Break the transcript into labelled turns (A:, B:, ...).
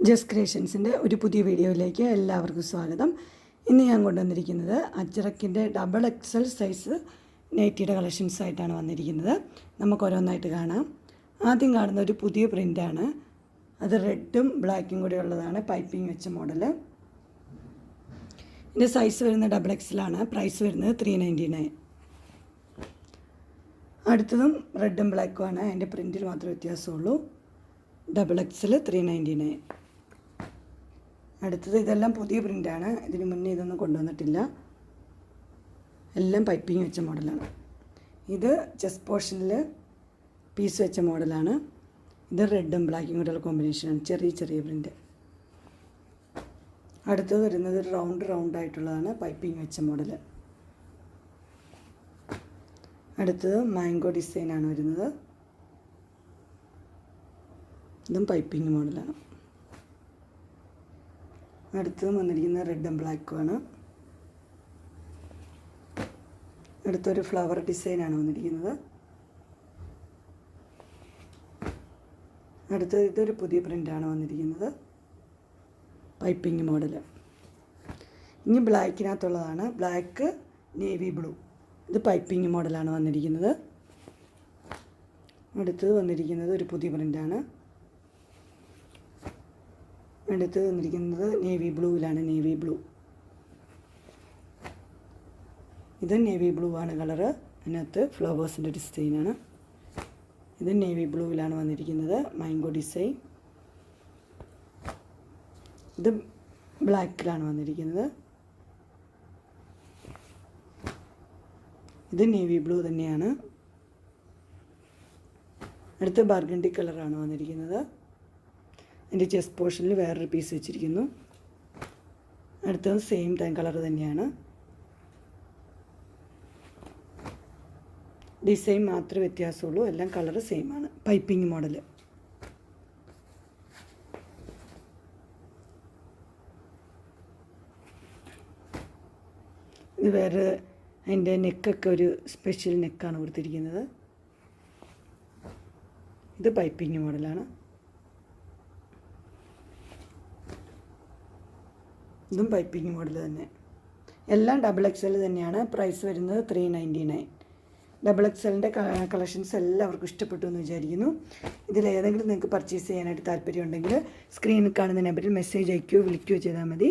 A: ജസ് ക്രിയേഷൻസിന്റെ ഒരു പുതിയ വീഡിയോയിലേക്ക് എല്ലാവർക്കും സ്വാഗതം. ഇന്ന് ഞാൻ കൊണ്ടുവന്നിരിക്കുന്നത് അജ്രക്കിന്റെ ഡബിൾ എക്സൽ സൈസ് നൈറ്റിയുടെ കളക്ഷൻസ് ആയിട്ടാണ് വന്നിരിക്കുന്നത്. നമുക്ക് ഓരോന്നായിട്ട് കാണാം. ആദ്യം കാണുന്ന ഒരു പുതിയ പ്രിന്റാണ് അത് റെഡും ബ്ലാക്കും കൂടി ഉള്ളതാണ് പൈപ്പിംഗ് വെച്ച മോഡൽ ഇതിന്റെ സൈസ് വരുന്നത് ഡബിൾ എക്സലാണ് പ്രൈസ് വരുന്നത് ത്രീ നയന്റി നയൻ അടുത്തതും റെഡും ബ്ലാക്കുമാണ് അതിന്റെ പ്രിന്റിൽ മാത്രമേ വ്യത്യാസമുള്ളൂ. Double XL three ninety nine അടുത്തത് ഇതെല്ലാം പുതിയ പ്രിന്റാണ് ഇതിന് മുന്നേ ഇതൊന്നും കൊണ്ടുവന്നിട്ടില്ല. എല്ലാം പൈപ്പിംഗ് വെച്ച മോഡലാണ്. ഇത് ചെസ്റ്റ് പോർഷനിൽ പീസ് വെച്ച മോഡലാണ്. ഇത് റെഡും ബ്ലാക്കും കൂടെയുള്ള കോമ്പിനേഷനാണ്. ചെറിയ ചെറിയ പ്രിന്റ് അടുത്തത് വരുന്നത് റൗണ്ട് റൗണ്ട് ആയിട്ടുള്ളതാണ് പൈപ്പിംഗ് വെച്ച മോഡൽ അടുത്തത് മാംഗോ ഡിസൈനാണ് വരുന്നത്. ഇതും പൈപ്പിംഗ് മോഡലാണ്. അടുത്തത് വന്നിരിക്കുന്നത് റെഡ് ബ്ലാക്കുമാണ് അടുത്തൊരു ഫ്ലവർ ഡിസൈനാണ് വന്നിരിക്കുന്നത്. അടുത്തത് ഇതൊരു പുതിയ പ്രിന്റാണ് വന്നിരിക്കുന്നത്. പൈപ്പിംഗ് മോഡൽ ഇനി ബ്ലാക്കിനകത്തുള്ളതാണ് ബ്ലാക്ക് നേവി ബ്ലൂ ഇത് പൈപ്പിംഗ് മോഡലാണ് വന്നിരിക്കുന്നത്. അടുത്തത് വന്നിരിക്കുന്നത് ഒരു പുതിയ പ്രിന്റാണ് അടുത്ത് തന്നിരിക്കുന്നത് നേവി ബ്ലൂവിലാണ് നേവി ബ്ലൂ. ഇത് നേവി ബ്ലൂ ആണ് കളറ്. അതിനകത്ത് ഫ്ലവേഴ്സിന്റെ ഡിസൈനാണ് ഇത് നേവി ബ്ലൂവിലാണ് വന്നിരിക്കുന്നത്. Mango design. ഇത് ബ്ലാക്കിലാണ് വന്നിരിക്കുന്നത്. ഇത് നേവി ബ്ലൂ തന്നെയാണ്. അടുത്ത് ബർഗണ്ടി കളറാണ് വന്നിരിക്കുന്നത്. എന്റെ ചെസ്റ്റ് പോർഷനിൽ വേറൊരു പീസ് വെച്ചിരിക്കുന്നു. അടുത്തത് സെയിം ടൈം കളർ തന്നെയാണ്. ഡിസൈൻ മാത്രമേ വ്യത്യാസമുള്ളൂ. എല്ലാം കളർ സെയിം ആണ്. പൈപ്പിംഗ് മോഡൽ ഇത് വേറെ അതിന്റെ നെക്കൊക്കെ ഒരു സ്പെഷ്യൽ നെക്കാണ് കൊടുത്തിരിക്കുന്നത്. ഇത് പൈപ്പിംഗ് മോഡലാണ് ഇതും പൈപ്പിംഗ് മോഡൽ തന്നെ. എല്ലാം ഡബിൾ എക്സ് എൽ തന്നെയാണ്. പ്രൈസ് വരുന്നത് three ninety nine double X എല്ലിന്റെ കളക്ഷൻസ് എല്ലാവർക്കും ഇഷ്ടപ്പെട്ടു എന്ന് വിചാരിക്കുന്നു. ഇതിലേതെങ്കിലും നിങ്ങൾക്ക് പർച്ചേസ് ചെയ്യാനായിട്ട് താല്പര്യമുണ്ടെങ്കിൽ സ്ക്രീനിൽ കാണുന്ന നമ്പറിൽ മെസ്സേജ് അയക്കുകയോ വിളിക്കുകയോ ചെയ്താൽ മതി.